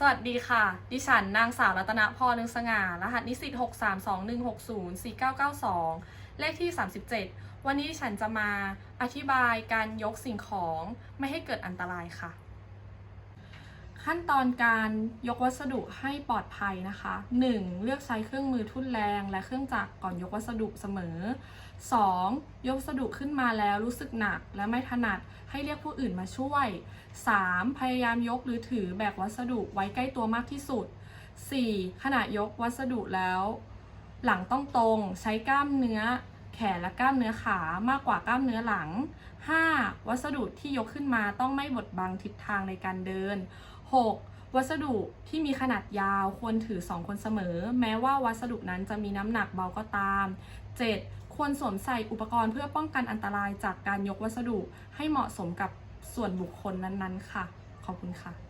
สวัสดีค่ะ ดิฉันนางสาวรัตนพรนึงสง่า รหัสนิสิต632160492 เลขที่ 37 วันนี้ดิฉันจะมาอธิบายการยกสิ่งของไม่ให้เกิดอันตรายค่ะ ขั้นตอนการยกวัสดุให้ปลอดภัยนะคะ 1. เลือกใช้เครื่องมือทุ่นแรงและเครื่องจักรก่อนยกวัสดุเสมอ 2. ยกวัสดุขึ้นมาแล้วรู้สึกหนักและไม่ถนัดให้เรียกผู้อื่นมาช่วย 3. พยายามยกหรือถือแบกวัสดุไว้ใกล้ตัวมากที่สุด 4. ขณะยกวัสดุแล้ว หลังต้องตรงใช้กล้ามเนื้อ แขนและกล้ามเนื้อขามากกว่ากล้ามเนื้อหลัง 5. วัสดุที่ยกขึ้นมาต้องไม่บดบังทิศทางในการเดิน 6. วัสดุที่มีขนาดยาวควรถือ 2 คนเสมอ แม้ว่าวัสดุนั้นจะมีน้ำหนักเบาก็ตาม 7. ควรสวมใส่อุปกรณ์เพื่อป้องกันอันตรายจากการยกวัสดุให้เหมาะสมกับส่วนบุคคลนั้นๆ ค่ะ ขอบคุณค่ะ